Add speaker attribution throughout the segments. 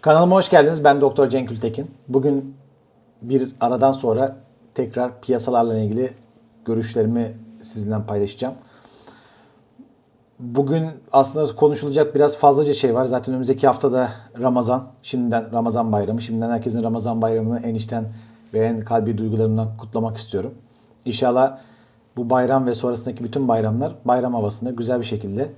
Speaker 1: Kanalıma hoş geldiniz. Ben Doktor Cenk Ültekin. Bugün bir aradan sonra tekrar piyasalarla ilgili görüşlerimi sizinle paylaşacağım. Bugün aslında konuşulacak biraz fazlaca şey var. Zaten önümüzdeki hafta da Ramazan. Şimdiden Ramazan bayramı. Şimdiden herkesin Ramazan bayramını en içten ve en kalbi duygularımdan kutlamak istiyorum. İnşallah bu bayram ve sonrasındaki bütün bayramlar bayram havasında güzel bir şekilde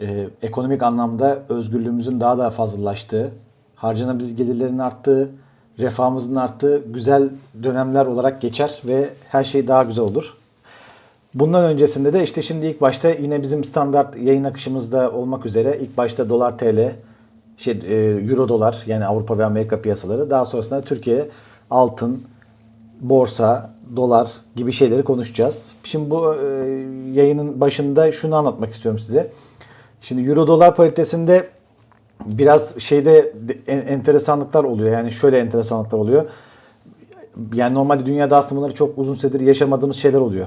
Speaker 1: e, ekonomik anlamda özgürlüğümüzün daha da fazlalaştığı, harcanabilir gelirlerin arttığı, refahımızın arttığı güzel dönemler olarak geçer ve her şey daha güzel olur. Bundan öncesinde de işte şimdi ilk başta yine bizim standart yayın akışımızda olmak üzere ilk başta dolar TL, şey, e, euro dolar yani Avrupa ve Amerika piyasaları daha sonrasında Türkiye altın, borsa, dolar gibi şeyleri konuşacağız. Şimdi bu e, yayının başında şunu anlatmak istiyorum size. Şimdi euro dolar paritesinde biraz şeyde de- en- enteresanlıklar oluyor. Yani şöyle enteresanlıklar oluyor. Yani normalde dünyada aslında bunları çok uzun süredir yaşamadığımız şeyler oluyor.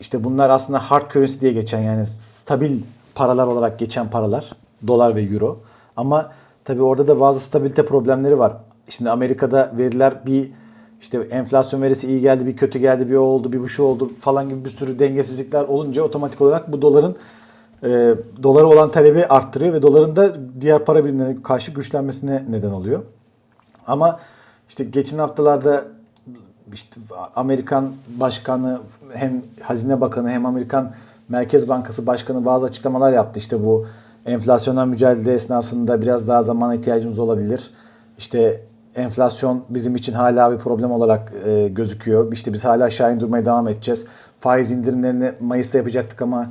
Speaker 1: İşte bunlar aslında hard currency diye geçen yani stabil paralar olarak geçen paralar. Dolar ve euro. Ama tabii orada da bazı stabilite problemleri var. Şimdi Amerika'da veriler bir işte enflasyon verisi iyi geldi, bir kötü geldi, bir o oldu, bir bu şu oldu falan gibi bir sürü dengesizlikler olunca otomatik olarak bu doların e, dolara olan talebi arttırıyor ve doların da diğer para birimlerine karşı güçlenmesine neden oluyor. Ama işte geçen haftalarda işte Amerikan Başkanı hem Hazine Bakanı hem Amerikan Merkez Bankası Başkanı bazı açıklamalar yaptı. İşte bu enflasyonla mücadele esnasında biraz daha zamana ihtiyacımız olabilir. İşte enflasyon bizim için hala bir problem olarak e, gözüküyor. İşte biz hala aşağı indirmeye devam edeceğiz. Faiz indirimlerini Mayıs'ta yapacaktık ama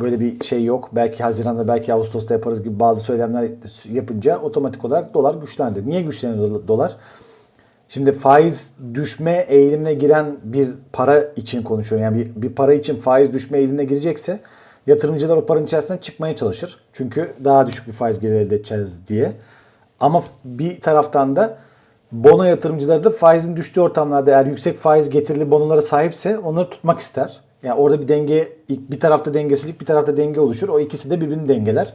Speaker 1: böyle bir şey yok. Belki Haziran'da belki Ağustos'ta yaparız gibi bazı söylemler yapınca otomatik olarak dolar güçlendi. Niye güçleniyor dolar? Şimdi faiz düşme eğilimine giren bir para için konuşuyorum. Yani bir, bir para için faiz düşme eğilimine girecekse yatırımcılar o paranın içerisinden çıkmaya çalışır. Çünkü daha düşük bir faiz gelir elde edeceğiz diye. Ama bir taraftan da bono yatırımcıları da faizin düştüğü ortamlarda eğer yüksek faiz getirili bonolara sahipse onları tutmak ister. Yani orada bir denge, bir tarafta dengesizlik bir tarafta denge oluşur. O ikisi de birbirini dengeler.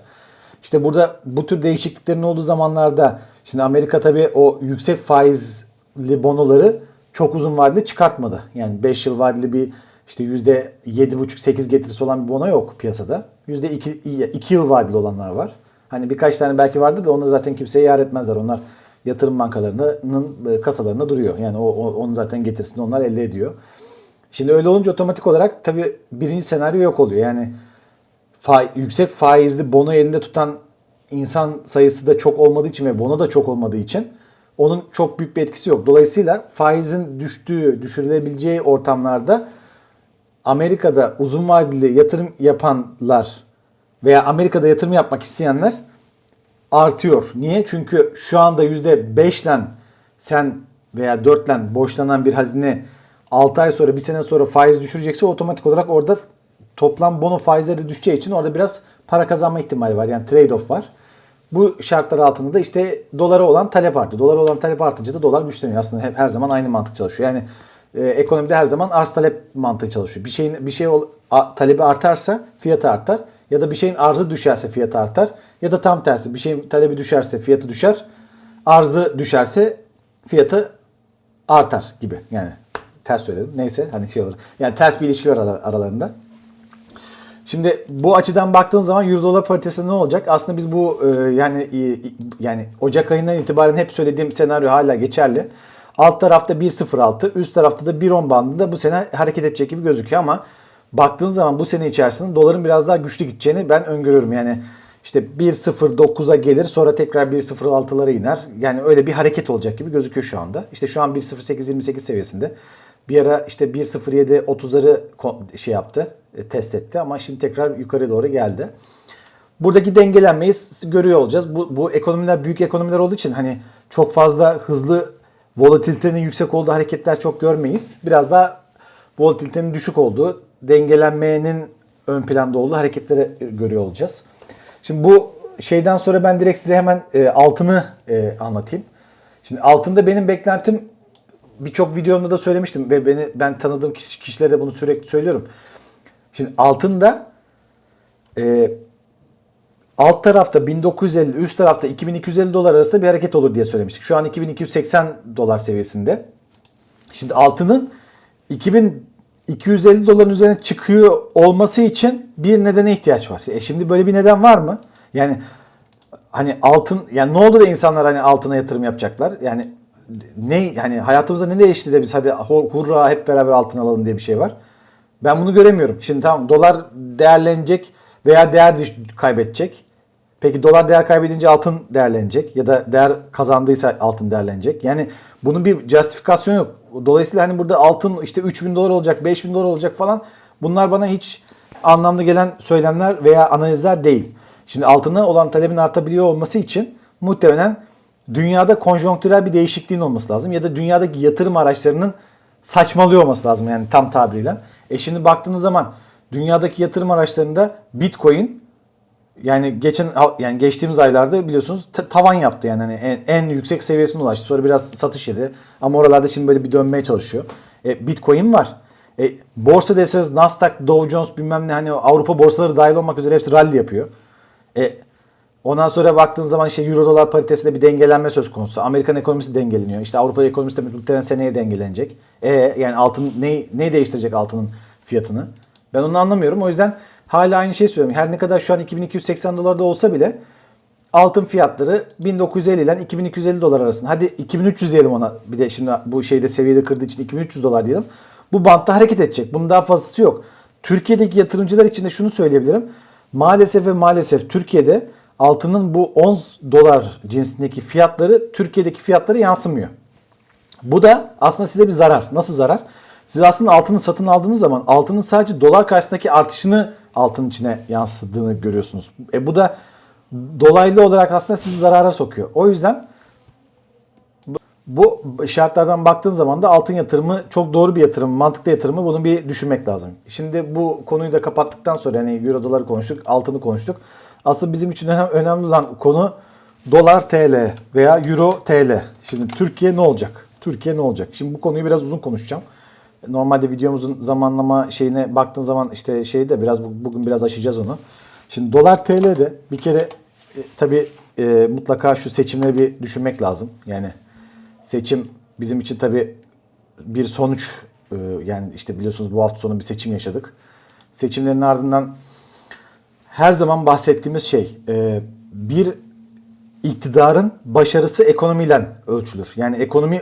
Speaker 1: İşte burada bu tür değişikliklerin olduğu zamanlarda şimdi Amerika tabii o yüksek faizli bonoları çok uzun vadeli çıkartmadı. Yani 5 yıl vadeli bir işte %7,5-8 getirisi olan bir bono yok piyasada. %2 2 yıl vadeli olanlar var. Hani birkaç tane belki vardı da onu zaten kimseye yar etmezler. Onlar yatırım bankalarının e, kasalarında duruyor. Yani o, o onun zaten getirisini onlar elde ediyor. Şimdi öyle olunca otomatik olarak tabii birinci senaryo yok oluyor. Yani fa- yüksek faizli bono elinde tutan insan sayısı da çok olmadığı için ve bono da çok olmadığı için onun çok büyük bir etkisi yok. Dolayısıyla faizin düştüğü, düşürülebileceği ortamlarda Amerika'da uzun vadeli yatırım yapanlar veya Amerika'da yatırım yapmak isteyenler artıyor. Niye? Çünkü şu anda %5'le sen veya 4'le borçlanan bir hazine 6 ay sonra, bir sene sonra faiz düşürecekse otomatik olarak orada toplam bono faizleri de düşeceği için orada biraz para kazanma ihtimali var. Yani trade-off var. Bu şartlar altında da işte dolara olan talep arttı. Dolara olan talep artınca da dolar güçleniyor. Aslında hep her zaman aynı mantık çalışıyor. Yani e, ekonomide her zaman arz talep mantığı çalışıyor. Bir şeyin bir şey ol- a- talebi artarsa fiyatı artar ya da bir şeyin arzı düşerse fiyatı artar ya da tam tersi bir şeyin talebi düşerse fiyatı düşer. Arzı düşerse fiyatı artar gibi. Yani ters söyledim. Neyse hani şey olur. Yani ters bir ilişki var ara- aralarında. Şimdi bu açıdan baktığın zaman euro dolar paritesinde ne olacak? Aslında biz bu e, yani yani Ocak ayından itibaren hep söylediğim senaryo hala geçerli. Alt tarafta 1.06, üst tarafta da 1.10 bandında bu sene hareket edecek gibi gözüküyor ama baktığın zaman bu sene içerisinde doların biraz daha güçlü gideceğini ben öngörüyorum. Yani işte 1.09'a gelir sonra tekrar 1.06'lara iner. Yani öyle bir hareket olacak gibi gözüküyor şu anda. İşte şu an 1.08-28 seviyesinde. Bir ara işte 1.07 30'ları ko- şey yaptı, e, test etti ama şimdi tekrar yukarı doğru geldi. Buradaki dengelenmeyi görüyor olacağız. Bu, bu ekonomiler büyük ekonomiler olduğu için hani çok fazla hızlı volatilitenin yüksek olduğu hareketler çok görmeyiz. Biraz daha volatilitenin düşük olduğu, dengelenmenin ön planda olduğu hareketleri görüyor olacağız. Şimdi bu şeyden sonra ben direkt size hemen e, altını e, anlatayım. Şimdi altında benim beklentim birçok videomda da söylemiştim ve beni ben tanıdığım kişi- kişilere de bunu sürekli söylüyorum. Şimdi altında e, alt tarafta 1950, üst tarafta 2250 dolar arasında bir hareket olur diye söylemiştik. Şu an 2280 dolar seviyesinde. Şimdi altının 2250 doların üzerine çıkıyor olması için bir nedene ihtiyaç var. E şimdi böyle bir neden var mı? Yani hani altın yani ne oldu da insanlar hani altına yatırım yapacaklar? Yani ne yani hayatımızda ne değişti de biz hadi hurra hep beraber altın alalım diye bir şey var. Ben bunu göremiyorum. Şimdi tamam dolar değerlenecek veya değer kaybedecek. Peki dolar değer kaybedince altın değerlenecek ya da değer kazandıysa altın değerlenecek. Yani bunun bir justifikasyon yok. Dolayısıyla hani burada altın işte 3000 dolar olacak, 5000 dolar olacak falan bunlar bana hiç anlamlı gelen söylemler veya analizler değil. Şimdi altına olan talebin artabiliyor olması için muhtemelen dünyada konjonktürel bir değişikliğin olması lazım ya da dünyadaki yatırım araçlarının saçmalıyor olması lazım yani tam tabiriyle. E şimdi baktığınız zaman dünyadaki yatırım araçlarında Bitcoin yani geçen yani geçtiğimiz aylarda biliyorsunuz ta- tavan yaptı yani hani en, en yüksek seviyesine ulaştı. Sonra biraz satış yedi. Ama oralarda şimdi böyle bir dönmeye çalışıyor. E, Bitcoin var. E, borsa deseniz Nasdaq, Dow Jones bilmem ne hani Avrupa borsaları dahil olmak üzere hepsi rally yapıyor. E, ondan sonra baktığın zaman işte euro dolar paritesinde bir dengelenme söz konusu. Amerikan ekonomisi dengeleniyor. İşte Avrupa ekonomisi de muhtemelen seneye dengelenecek. E yani altın ne ne değiştirecek altının fiyatını? Ben onu anlamıyorum. O yüzden hala aynı şeyi söylüyorum. Her ne kadar şu an 2280 dolarda olsa bile altın fiyatları 1950 ile 2250 dolar arasında. Hadi 2300 diyelim ona. Bir de şimdi bu şeyde seviyede kırdığı için 2300 dolar diyelim. Bu bantta hareket edecek. Bunun daha fazlası yok. Türkiye'deki yatırımcılar için de şunu söyleyebilirim. Maalesef ve maalesef Türkiye'de altının bu 10 dolar cinsindeki fiyatları Türkiye'deki fiyatlara yansımıyor. Bu da aslında size bir zarar. Nasıl zarar? Siz aslında altını satın aldığınız zaman altının sadece dolar karşısındaki artışını altın içine yansıdığını görüyorsunuz. E bu da dolaylı olarak aslında sizi zarara sokuyor. O yüzden bu şartlardan baktığın zaman da altın yatırımı çok doğru bir yatırım, mantıklı yatırımı bunu bir düşünmek lazım. Şimdi bu konuyu da kapattıktan sonra hani euro doları konuştuk, altını konuştuk. Aslında bizim için önem- önemli olan konu dolar TL veya euro TL. Şimdi Türkiye ne olacak? Türkiye ne olacak? Şimdi bu konuyu biraz uzun konuşacağım. Normalde videomuzun zamanlama şeyine baktığın zaman işte şeyi de biraz bu- bugün biraz aşacağız onu. Şimdi dolar TL'de bir kere e, tabii e, mutlaka şu seçimleri bir düşünmek lazım. Yani seçim bizim için tabii bir sonuç e, yani işte biliyorsunuz bu hafta sonu bir seçim yaşadık. Seçimlerin ardından her zaman bahsettiğimiz şey e, bir iktidarın başarısı ekonomiyle ölçülür. Yani ekonomi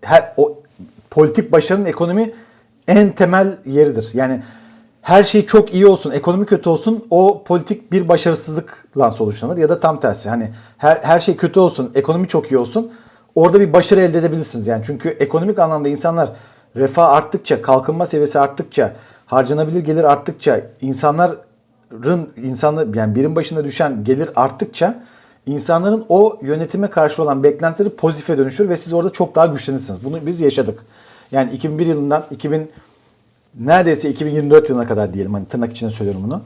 Speaker 1: her o politik başarının ekonomi en temel yeridir. Yani her şey çok iyi olsun, ekonomi kötü olsun o politik bir başarısızlıkla sonuçlanır ya da tam tersi. Hani her her şey kötü olsun, ekonomi çok iyi olsun. Orada bir başarı elde edebilirsiniz yani. Çünkü ekonomik anlamda insanlar refah arttıkça, kalkınma seviyesi arttıkça, harcanabilir gelir arttıkça, insanların insanlar yani birim başına düşen gelir arttıkça insanların o yönetime karşı olan beklentileri pozitife dönüşür ve siz orada çok daha güçlenirsiniz. Bunu biz yaşadık. Yani 2001 yılından 2000 neredeyse 2024 yılına kadar diyelim hani tırnak içine söylüyorum bunu.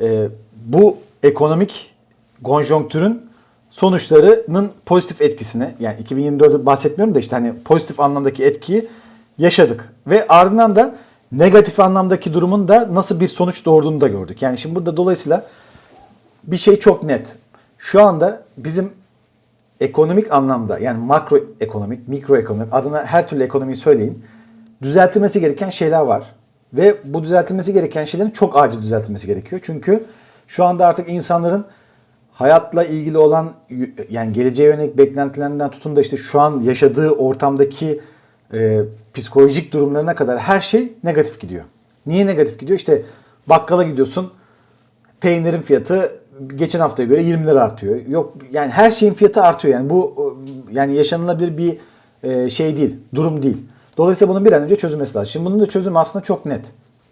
Speaker 1: Ee, bu ekonomik konjonktürün sonuçlarının pozitif etkisini yani 2024'ü bahsetmiyorum da işte hani pozitif anlamdaki etkiyi yaşadık. Ve ardından da negatif anlamdaki durumun da nasıl bir sonuç doğurduğunu da gördük. Yani şimdi burada dolayısıyla bir şey çok net. Şu anda bizim ekonomik anlamda yani makro ekonomik, mikro ekonomik adına her türlü ekonomiyi söyleyin. Düzeltilmesi gereken şeyler var. Ve bu düzeltilmesi gereken şeylerin çok acil düzeltilmesi gerekiyor. Çünkü şu anda artık insanların hayatla ilgili olan yani geleceğe yönelik beklentilerinden tutun da işte şu an yaşadığı ortamdaki e, psikolojik durumlarına kadar her şey negatif gidiyor. Niye negatif gidiyor? İşte bakkala gidiyorsun peynirin fiyatı geçen haftaya göre 20 lira artıyor. Yok yani her şeyin fiyatı artıyor yani bu yani yaşanılabilir bir e, şey değil, durum değil. Dolayısıyla bunun bir an önce çözülmesi lazım. Şimdi bunun da çözümü aslında çok net.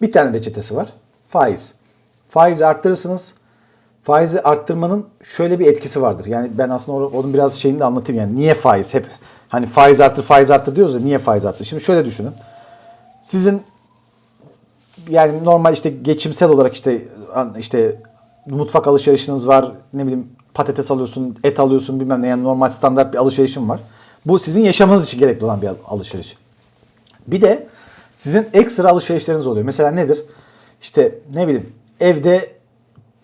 Speaker 1: Bir tane reçetesi var. Faiz. Faizi arttırırsınız. Faizi arttırmanın şöyle bir etkisi vardır. Yani ben aslında onu- onun biraz şeyini de anlatayım yani. Niye faiz? Hep hani faiz arttır, faiz arttır diyoruz ya niye faiz arttır? Şimdi şöyle düşünün. Sizin yani normal işte geçimsel olarak işte işte mutfak alışverişiniz var. Ne bileyim patates alıyorsun, et alıyorsun bilmem ne yani normal standart bir alışverişim var. Bu sizin yaşamanız için gerekli olan bir al- alışveriş. Bir de sizin ekstra alışverişleriniz oluyor. Mesela nedir? İşte ne bileyim evde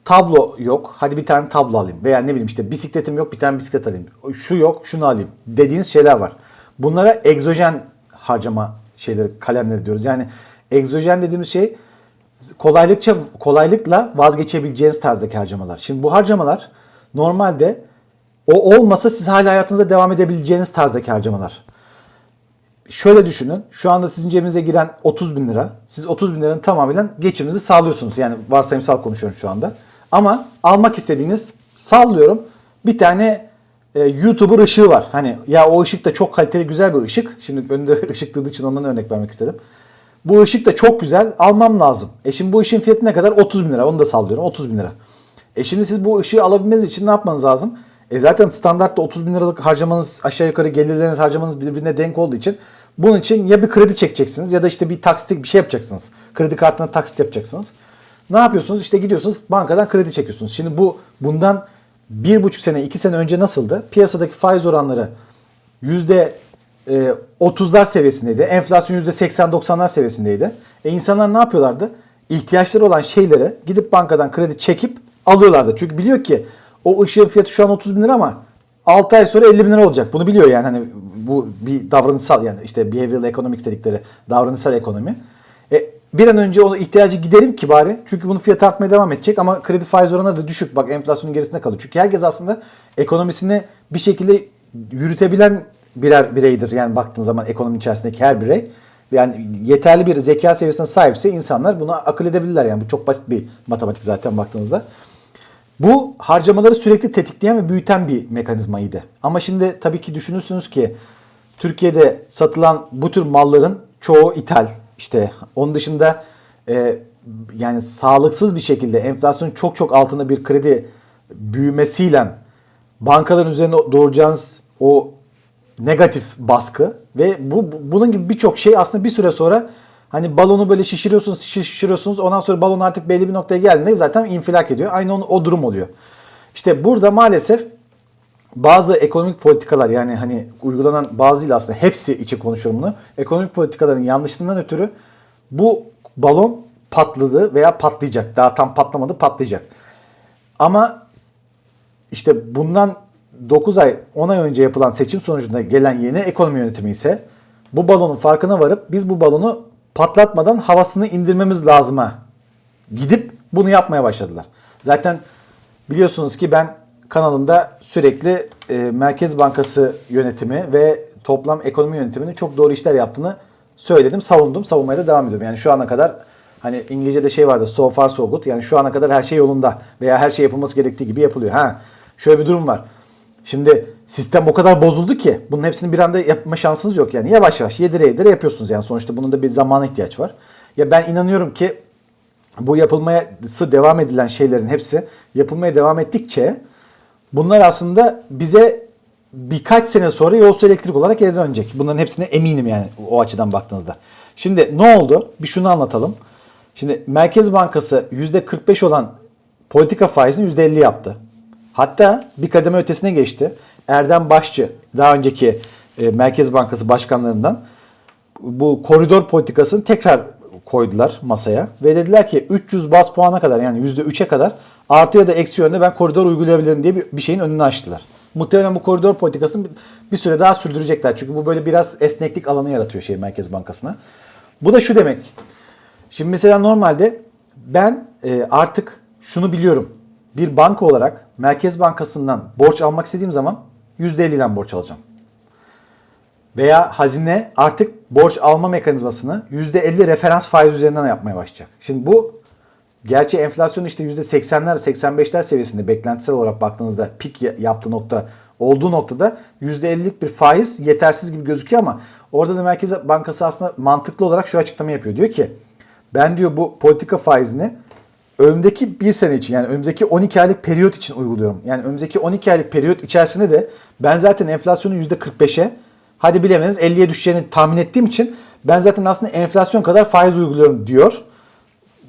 Speaker 1: tablo yok. Hadi bir tane tablo alayım. Veya ne bileyim işte bisikletim yok bir tane bisiklet alayım. Şu yok şunu alayım. Dediğiniz şeyler var. Bunlara egzojen harcama şeyleri kalemleri diyoruz. Yani egzojen dediğimiz şey kolaylıkça kolaylıkla vazgeçebileceğiniz tarzdaki harcamalar. Şimdi bu harcamalar normalde o olmasa siz hala hayatınıza devam edebileceğiniz tarzdaki harcamalar. Şöyle düşünün. Şu anda sizin cebinize giren 30 bin lira. Siz 30 bin liranın tamamıyla geçiminizi sağlıyorsunuz. Yani varsayımsal konuşuyorum şu anda. Ama almak istediğiniz sallıyorum bir tane e, YouTuber ışığı var. Hani ya o ışık da çok kaliteli güzel bir ışık. Şimdi önünde ışık durduğu için ondan örnek vermek istedim. Bu ışık da çok güzel. Almam lazım. E şimdi bu ışığın fiyatı ne kadar? 30 bin lira. Onu da sallıyorum. 30 bin lira. E şimdi siz bu ışığı alabilmeniz için ne yapmanız lazım? E zaten standartta 30 bin liralık harcamanız aşağı yukarı gelirleriniz harcamanız birbirine denk olduğu için bunun için ya bir kredi çekeceksiniz ya da işte bir taksitik bir şey yapacaksınız. Kredi kartına taksit yapacaksınız. Ne yapıyorsunuz? İşte gidiyorsunuz bankadan kredi çekiyorsunuz. Şimdi bu bundan bir buçuk sene, iki sene önce nasıldı? Piyasadaki faiz oranları yüzde e, 30'lar seviyesindeydi. Enflasyon yüzde 80-90'lar seviyesindeydi. E insanlar ne yapıyorlardı? İhtiyaçları olan şeylere gidip bankadan kredi çekip alıyorlardı. Çünkü biliyor ki o ışığın fiyatı şu an 30 bin lira ama 6 ay sonra 50 bin lira olacak. Bunu biliyor yani hani bu bir davranışsal yani işte behavioral economics dedikleri davranışsal ekonomi. E, bir an önce onu ihtiyacı giderim ki bari. Çünkü bunun fiyatı artmaya devam edecek ama kredi faiz oranları da düşük. Bak enflasyonun gerisinde kalıyor. Çünkü herkes aslında ekonomisini bir şekilde yürütebilen birer bireydir. Yani baktığın zaman ekonominin içerisindeki her birey. Yani yeterli bir zeka seviyesine sahipse insanlar bunu akıl edebilirler. Yani bu çok basit bir matematik zaten baktığınızda. Bu harcamaları sürekli tetikleyen ve büyüten bir mekanizmaydı. Ama şimdi tabii ki düşünürsünüz ki Türkiye'de satılan bu tür malların çoğu ithal. İşte onun dışında e, yani sağlıksız bir şekilde enflasyonun çok çok altında bir kredi büyümesiyle bankaların üzerine doğuracağınız o negatif baskı ve bu bu- bunun gibi birçok şey aslında bir süre sonra hani balonu böyle şişiriyorsunuz şişiriyorsunuz ondan sonra balon artık belli bir noktaya geldiğinde zaten infilak ediyor. Aynı onun, o durum oluyor. İşte burada maalesef bazı ekonomik politikalar yani hani uygulanan bazı değil aslında hepsi için konuşuyorum bunu. Ekonomik politikaların yanlışlığından ötürü bu balon patladı veya patlayacak. Daha tam patlamadı patlayacak. Ama işte bundan 9 ay 10 ay önce yapılan seçim sonucunda gelen yeni ekonomi yönetimi ise bu balonun farkına varıp biz bu balonu patlatmadan havasını indirmemiz lazıma gidip bunu yapmaya başladılar. Zaten biliyorsunuz ki ben kanalımda sürekli e, Merkez Bankası yönetimi ve toplam ekonomi yönetiminin çok doğru işler yaptığını söyledim, savundum, savunmaya da devam ediyorum. Yani şu ana kadar hani İngilizce'de şey vardı so far so good yani şu ana kadar her şey yolunda veya her şey yapılması gerektiği gibi yapılıyor. Ha şöyle bir durum var. Şimdi sistem o kadar bozuldu ki bunun hepsini bir anda yapma şansınız yok yani. Yavaş yavaş yedire yedire yapıyorsunuz yani sonuçta bunun da bir zamana ihtiyaç var. Ya ben inanıyorum ki bu yapılması devam edilen şeylerin hepsi yapılmaya devam ettikçe bunlar aslında bize birkaç sene sonra yolsuz elektrik olarak geri dönecek. Bunların hepsine eminim yani o açıdan baktığınızda. Şimdi ne oldu? Bir şunu anlatalım. Şimdi Merkez Bankası %45 olan politika faizini %50 yaptı. Hatta bir kademe ötesine geçti. Erdem Başçı daha önceki e, Merkez Bankası başkanlarından bu koridor politikasını tekrar koydular masaya ve dediler ki 300 bas puana kadar yani %3'e kadar artı ya da eksi yönde ben koridor uygulayabilirim diye bir, bir şeyin önünü açtılar. Muhtemelen bu koridor politikasını bir, süre daha sürdürecekler. Çünkü bu böyle biraz esneklik alanı yaratıyor şey Merkez Bankası'na. Bu da şu demek. Şimdi mesela normalde ben e, artık şunu biliyorum. Bir banka olarak Merkez Bankası'ndan borç almak istediğim zaman %50 ile borç alacağım. Veya hazine artık borç alma mekanizmasını %50 referans faiz üzerinden yapmaya başlayacak. Şimdi bu gerçi enflasyon işte %80'ler 85'ler seviyesinde beklentisel olarak baktığınızda pik ya- yaptığı nokta olduğu noktada %50'lik bir faiz yetersiz gibi gözüküyor ama orada da Merkez Bankası aslında mantıklı olarak şu açıklama yapıyor. Diyor ki ben diyor bu politika faizini önümüzdeki bir sene için yani önümüzdeki 12 aylık periyot için uyguluyorum. Yani önümüzdeki 12 aylık periyot içerisinde de ben zaten enflasyonu %45'e hadi bilemediniz 50'ye düşeceğini tahmin ettiğim için ben zaten aslında enflasyon kadar faiz uyguluyorum diyor.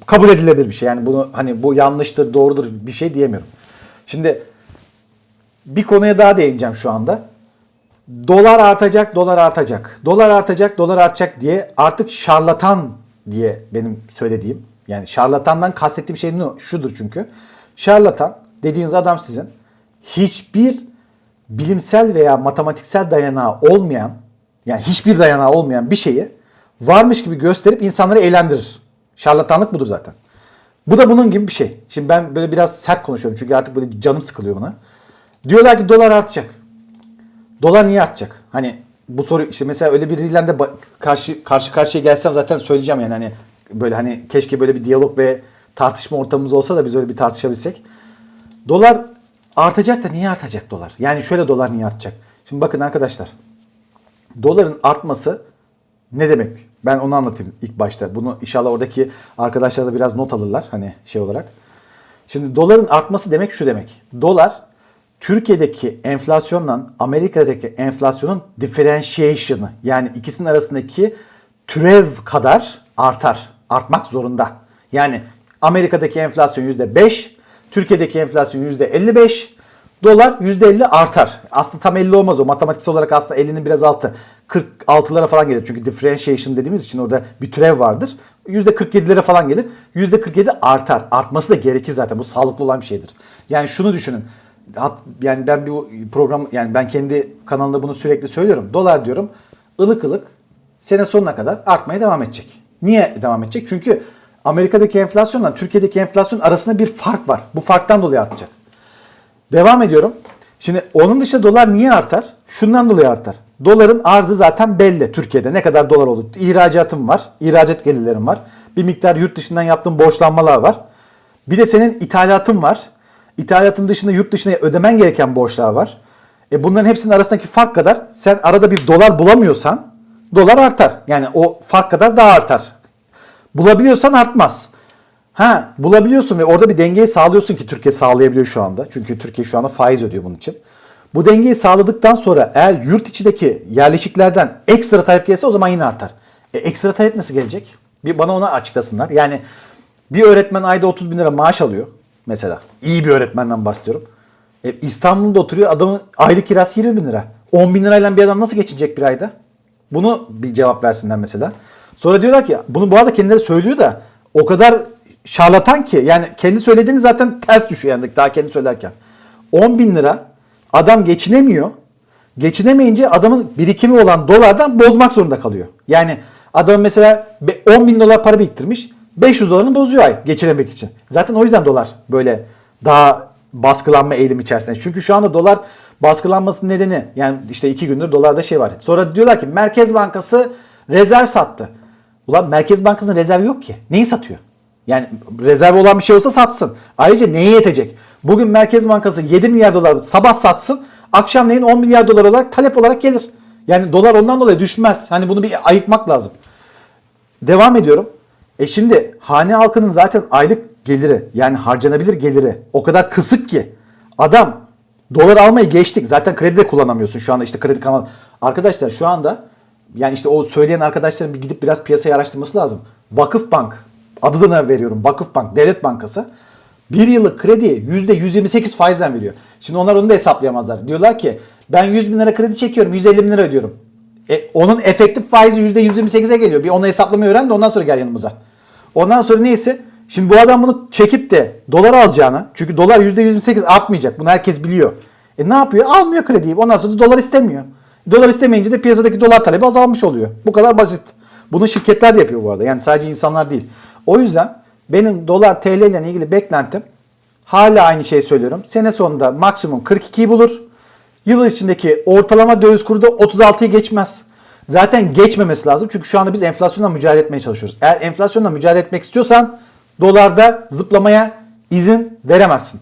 Speaker 1: Kabul edilebilir bir şey. Yani bunu hani bu yanlıştır, doğrudur bir şey diyemiyorum. Şimdi bir konuya daha değineceğim şu anda. Dolar artacak, dolar artacak. Dolar artacak, dolar artacak diye artık şarlatan diye benim söylediğim. Yani şarlatandan kastettiğim şey şudur çünkü. Şarlatan dediğiniz adam sizin hiçbir bilimsel veya matematiksel dayanağı olmayan yani hiçbir dayanağı olmayan bir şeyi varmış gibi gösterip insanları eğlendirir. Şarlatanlık budur zaten. Bu da bunun gibi bir şey. Şimdi ben böyle biraz sert konuşuyorum çünkü artık böyle canım sıkılıyor buna. Diyorlar ki dolar artacak. Dolar niye artacak? Hani bu soru işte mesela öyle biriyle de karşı karşı karşıya gelsem zaten söyleyeceğim yani hani böyle hani keşke böyle bir diyalog ve tartışma ortamımız olsa da biz öyle bir tartışabilsek. Dolar artacak da niye artacak dolar? Yani şöyle dolar niye artacak? Şimdi bakın arkadaşlar. Doların artması ne demek? Ben onu anlatayım ilk başta. Bunu inşallah oradaki arkadaşlar da biraz not alırlar hani şey olarak. Şimdi doların artması demek şu demek. Dolar Türkiye'deki enflasyonla Amerika'daki enflasyonun differentiation'ı yani ikisinin arasındaki türev kadar artar. Artmak zorunda. Yani Amerika'daki enflasyon %5, Türkiye'deki enflasyon %55, dolar %50 artar. Aslında tam 50 olmaz o. Matematiksel olarak aslında 50'nin biraz altı. 46'lara falan gelir. Çünkü differentiation dediğimiz için orada bir türev vardır. %47'lere falan gelir. %47 artar. Artması da gerekir zaten. Bu sağlıklı olan bir şeydir. Yani şunu düşünün. Yani ben bir program yani ben kendi kanalımda bunu sürekli söylüyorum. Dolar diyorum ılık ılık sene sonuna kadar artmaya devam edecek. Niye devam edecek? Çünkü Amerika'daki enflasyonla Türkiye'deki enflasyon arasında bir fark var. Bu farktan dolayı artacak. Devam ediyorum. Şimdi onun dışında dolar niye artar? Şundan dolayı artar. Doların arzı zaten belli Türkiye'de. Ne kadar dolar oldu? İhracatım var. ihracat gelirlerim var. Bir miktar yurt dışından yaptığım borçlanmalar var. Bir de senin ithalatın var. İthalatın dışında yurt dışına ödemen gereken borçlar var. E bunların hepsinin arasındaki fark kadar sen arada bir dolar bulamıyorsan dolar artar. Yani o fark kadar daha artar. Bulabiliyorsan artmaz. Ha bulabiliyorsun ve orada bir dengeyi sağlıyorsun ki Türkiye sağlayabiliyor şu anda. Çünkü Türkiye şu anda faiz ödüyor bunun için. Bu dengeyi sağladıktan sonra eğer yurt içindeki yerleşiklerden ekstra talep gelirse o zaman yine artar. E, ekstra talep nasıl gelecek? Bir bana ona açıklasınlar. Yani bir öğretmen ayda 30 bin lira maaş alıyor mesela. İyi bir öğretmenden bahsediyorum. E, İstanbul'da oturuyor adamın aylık kirası 20 bin lira. 10 bin lirayla bir adam nasıl geçinecek bir ayda? Bunu bir cevap versinler mesela. Sonra diyorlar ki bunu bu arada kendileri söylüyor da o kadar şarlatan ki yani kendi söylediğini zaten ters düşüyor yani daha kendi söylerken. 10 bin lira adam geçinemiyor. Geçinemeyince adamın birikimi olan dolardan bozmak zorunda kalıyor. Yani adam mesela be- 10 bin dolar para biriktirmiş 500 dolarını bozuyor ay geçinemek için. Zaten o yüzden dolar böyle daha baskılanma eğilimi içerisinde. Çünkü şu anda dolar baskılanmasının nedeni yani işte iki gündür dolarda şey var. Sonra diyorlar ki Merkez Bankası rezerv sattı. Ulan Merkez Bankası'nın rezervi yok ki. Neyi satıyor? Yani rezerv olan bir şey olsa satsın. Ayrıca neye yetecek? Bugün Merkez Bankası 7 milyar dolar sabah satsın. Akşamleyin 10 milyar dolar olarak talep olarak gelir. Yani dolar ondan dolayı düşmez. Hani bunu bir ayıkmak lazım. Devam ediyorum. E şimdi hane halkının zaten aylık geliri yani harcanabilir geliri o kadar kısık ki adam dolar almayı geçtik. Zaten kredi de kullanamıyorsun şu anda işte kredi kanal. Arkadaşlar şu anda yani işte o söyleyen arkadaşların bir gidip biraz piyasayı araştırması lazım. Vakıf Bank adını veriyorum Vakıf Bank Devlet Bankası bir yıllık krediyi %128 faizden veriyor. Şimdi onlar onu da hesaplayamazlar. Diyorlar ki ben 100 bin lira kredi çekiyorum 150 bin lira ödüyorum. E, onun efektif faizi %128'e geliyor. Bir onu hesaplamayı öğren de ondan sonra gel yanımıza. Ondan sonra neyse şimdi bu adam bunu çekip de dolar alacağına çünkü dolar %128 artmayacak. Bunu herkes biliyor. E ne yapıyor? Almıyor krediyi. Ondan sonra da dolar istemiyor. Dolar istemeyince de piyasadaki dolar talebi azalmış oluyor. Bu kadar basit. Bunu şirketler de yapıyor bu arada. Yani sadece insanlar değil. O yüzden benim dolar TL ile ilgili beklentim hala aynı şeyi söylüyorum. Sene sonunda maksimum 42'yi bulur. Yıl içindeki ortalama döviz kuru da 36'yı geçmez. Zaten geçmemesi lazım. Çünkü şu anda biz enflasyonla mücadele etmeye çalışıyoruz. Eğer enflasyonla mücadele etmek istiyorsan dolarda zıplamaya izin veremezsin.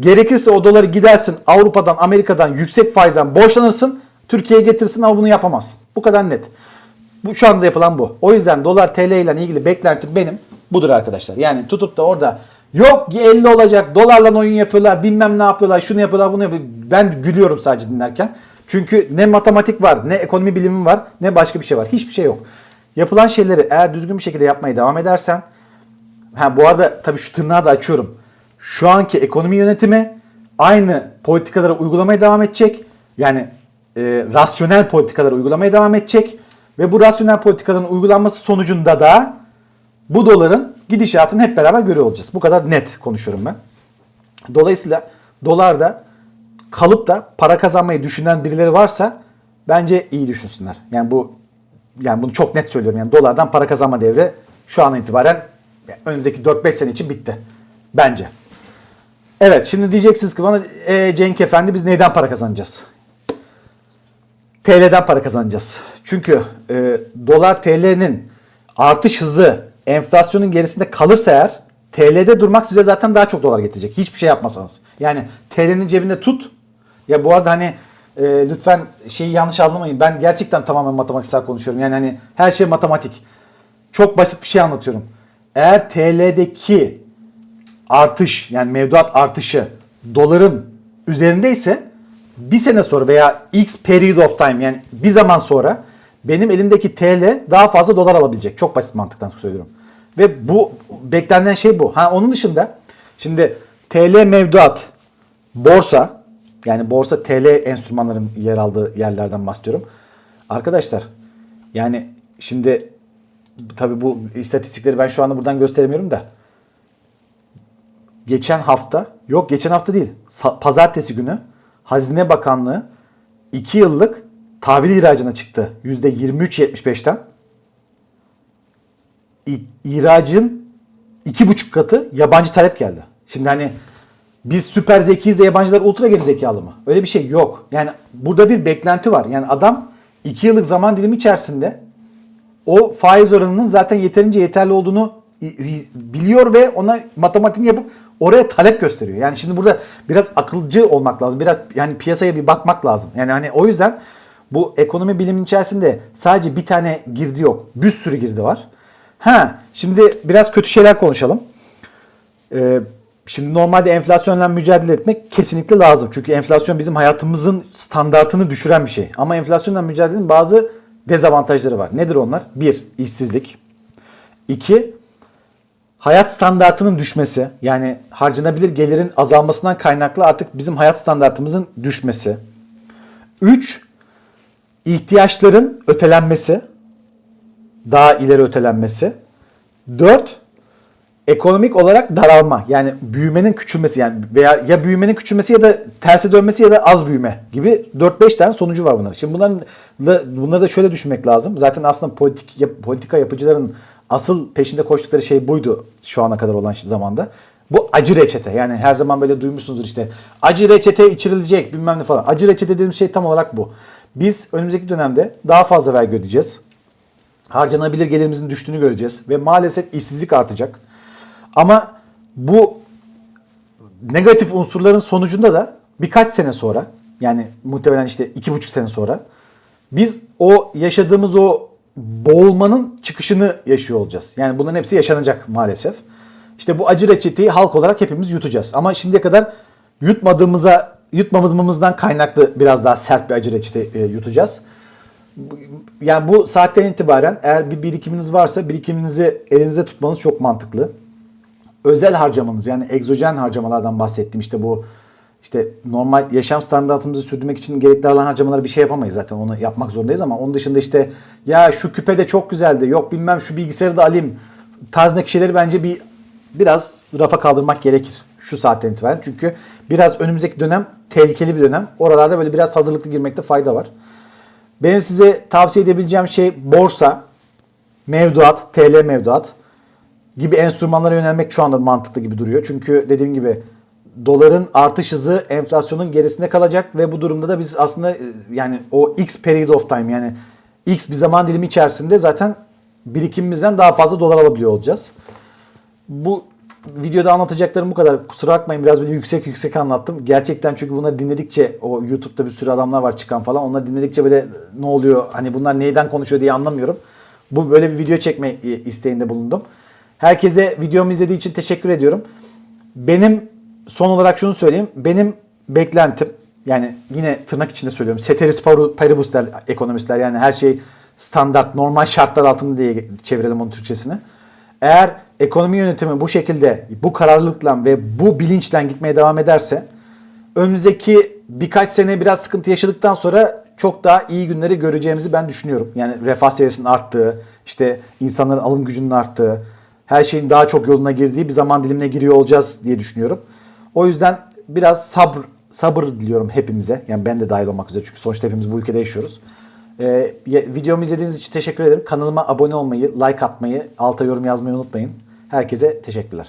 Speaker 1: Gerekirse o doları gidersin Avrupa'dan, Amerika'dan yüksek faizden borçlanırsın. Türkiye'ye getirsin ama bunu yapamazsın. Bu kadar net. Bu şu anda yapılan bu. O yüzden dolar TL ile ilgili beklentim benim budur arkadaşlar. Yani tutup da orada yok 50 olacak dolarla oyun yapıyorlar bilmem ne yapıyorlar şunu yapıyorlar bunu yapıyorlar. Ben gülüyorum sadece dinlerken. Çünkü ne matematik var ne ekonomi bilimi var ne başka bir şey var. Hiçbir şey yok. Yapılan şeyleri eğer düzgün bir şekilde yapmaya devam edersen Ha bu arada tabii şu tırnağı da açıyorum. Şu anki ekonomi yönetimi aynı politikaları uygulamaya devam edecek. Yani e, rasyonel politikaları uygulamaya devam edecek. Ve bu rasyonel politikaların uygulanması sonucunda da bu doların gidişatını hep beraber görüyor olacağız. Bu kadar net konuşuyorum ben. Dolayısıyla dolarda kalıp da para kazanmayı düşünen birileri varsa bence iyi düşünsünler. Yani bu yani bunu çok net söylüyorum. Yani dolardan para kazanma devri şu an itibaren önümüzdeki 4-5 sene için bitti. Bence. Evet şimdi diyeceksiniz ki bana e, Cenk Efendi biz neyden para kazanacağız? TL'den para kazanacağız. Çünkü e, dolar TL'nin artış hızı enflasyonun gerisinde kalırsa eğer TL'de durmak size zaten daha çok dolar getirecek. Hiçbir şey yapmasanız. Yani TL'nin cebinde tut. Ya bu arada hani e, lütfen şeyi yanlış anlamayın. Ben gerçekten tamamen matematiksel konuşuyorum. Yani hani her şey matematik. Çok basit bir şey anlatıyorum. Eğer TL'deki artış yani mevduat artışı doların üzerindeyse bir sene sonra veya x period of time yani bir zaman sonra benim elimdeki TL daha fazla dolar alabilecek. Çok basit mantıktan söylüyorum. Ve bu beklenen şey bu. Ha onun dışında şimdi TL mevduat borsa yani borsa TL enstrümanların yer aldığı yerlerden bahsediyorum. Arkadaşlar yani şimdi tabi bu istatistikleri ben şu anda buradan gösteremiyorum da geçen hafta yok geçen hafta değil pazartesi günü Hazine Bakanlığı 2 yıllık tahvil ihracına çıktı. %23.75'ten. İ- İhracın 2,5 katı yabancı talep geldi. Şimdi hani biz süper zekiyiz de yabancılar ultra geri zekalı mı? Öyle bir şey yok. Yani burada bir beklenti var. Yani adam 2 yıllık zaman dilimi içerisinde o faiz oranının zaten yeterince yeterli olduğunu biliyor ve ona matematiğini yapıp oraya talep gösteriyor. Yani şimdi burada biraz akılcı olmak lazım. Biraz yani piyasaya bir bakmak lazım. Yani hani o yüzden bu ekonomi bilimin içerisinde sadece bir tane girdi yok. Bir sürü girdi var. Ha, şimdi biraz kötü şeyler konuşalım. Ee, şimdi normalde enflasyonla mücadele etmek kesinlikle lazım. Çünkü enflasyon bizim hayatımızın standartını düşüren bir şey. Ama enflasyonla mücadelenin bazı dezavantajları var. Nedir onlar? Bir, işsizlik. İki, hayat standartının düşmesi. Yani harcanabilir gelirin azalmasından kaynaklı artık bizim hayat standartımızın düşmesi. Üç, ihtiyaçların ötelenmesi. Daha ileri ötelenmesi. Dört, ekonomik olarak daralma yani büyümenin küçülmesi yani veya ya büyümenin küçülmesi ya da terse dönmesi ya da az büyüme gibi 4-5 tane sonucu var bunların. Şimdi bunların bunları da şöyle düşünmek lazım. Zaten aslında politik yap- politika yapıcıların asıl peşinde koştukları şey buydu şu ana kadar olan zamanda. Bu acı reçete. Yani her zaman böyle duymuşsunuzdur işte. Acı reçete içirilecek bilmem ne falan. Acı reçete dediğimiz şey tam olarak bu. Biz önümüzdeki dönemde daha fazla vergi ödeyeceğiz harcanabilir gelirimizin düştüğünü göreceğiz ve maalesef işsizlik artacak. Ama bu negatif unsurların sonucunda da birkaç sene sonra yani muhtemelen işte iki buçuk sene sonra biz o yaşadığımız o boğulmanın çıkışını yaşıyor olacağız. Yani bunların hepsi yaşanacak maalesef. İşte bu acı reçeteyi halk olarak hepimiz yutacağız. Ama şimdiye kadar yutmadığımıza yutmamamızdan kaynaklı biraz daha sert bir acı reçete e, yutacağız yani bu saatten itibaren eğer bir birikiminiz varsa birikiminizi elinize tutmanız çok mantıklı. Özel harcamanız yani egzojen harcamalardan bahsettim. İşte bu işte normal yaşam standartımızı sürdürmek için gerekli olan harcamaları bir şey yapamayız zaten onu yapmak zorundayız ama onun dışında işte ya şu küpe de çok güzeldi yok bilmem şu bilgisayarı da alayım tarzındaki şeyleri bence bir biraz rafa kaldırmak gerekir şu saatten itibaren. Çünkü biraz önümüzdeki dönem tehlikeli bir dönem. Oralarda böyle biraz hazırlıklı girmekte fayda var. Benim size tavsiye edebileceğim şey borsa, mevduat, TL mevduat gibi enstrümanlara yönelmek şu anda mantıklı gibi duruyor. Çünkü dediğim gibi doların artış hızı enflasyonun gerisinde kalacak ve bu durumda da biz aslında e, yani o X period of time yani X bir zaman dilimi içerisinde zaten birikimimizden daha fazla dolar alabiliyor olacağız. Bu videoda anlatacaklarım bu kadar. Kusura bakmayın biraz böyle yüksek yüksek anlattım. Gerçekten çünkü bunları dinledikçe o YouTube'da bir sürü adamlar var çıkan falan. Onları dinledikçe böyle ne oluyor hani bunlar neyden konuşuyor diye anlamıyorum. Bu böyle bir video çekme isteğinde bulundum. Herkese videomu izlediği için teşekkür ediyorum. Benim son olarak şunu söyleyeyim. Benim beklentim yani yine tırnak içinde söylüyorum. Ceteris paribus der ekonomistler yani her şey standart normal şartlar altında diye çevirelim onun Türkçesini. Eğer ekonomi yönetimi bu şekilde, bu kararlılıkla ve bu bilinçle gitmeye devam ederse önümüzdeki birkaç sene biraz sıkıntı yaşadıktan sonra çok daha iyi günleri göreceğimizi ben düşünüyorum. Yani refah seviyesinin arttığı, işte insanların alım gücünün arttığı, her şeyin daha çok yoluna girdiği bir zaman dilimine giriyor olacağız diye düşünüyorum. O yüzden biraz sabır sabır diliyorum hepimize. Yani ben de dahil olmak üzere çünkü sonuçta hepimiz bu ülkede yaşıyoruz. Ee, videomu izlediğiniz için teşekkür ederim. Kanalıma abone olmayı, like atmayı, alta yorum yazmayı unutmayın. Herkese teşekkürler.